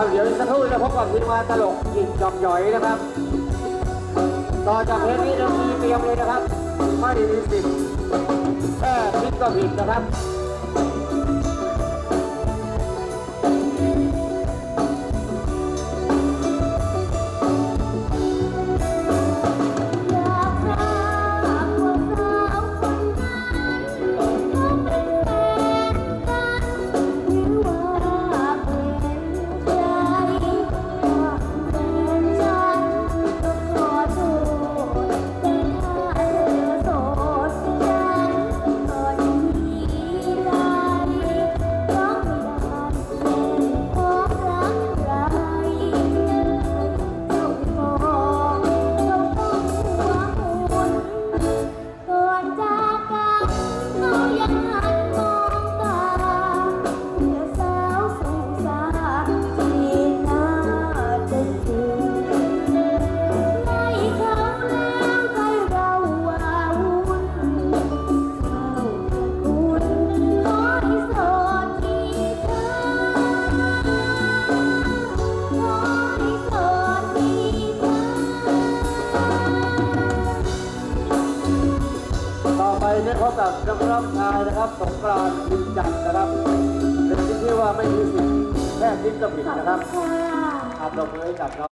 ครับ เดี๋ยวอีกสักครู่จะพบกับวิมงานตลกหยิบจอมหยอยนะครับ ต่อจากเพลงนี้เรามีเตรียมเลยนะครับไม่ดีสิทธิ์แค่ผิดก็ผิดนะครับ กับนักร้องชายนะครับ สงกรานต์พิมจันทร์นะครับเป็นที่ที่ว่าไม่มีสิทธิ์แค่ผิดก็ผิดนะครับค่ะ อาตบมือให้กับน้อง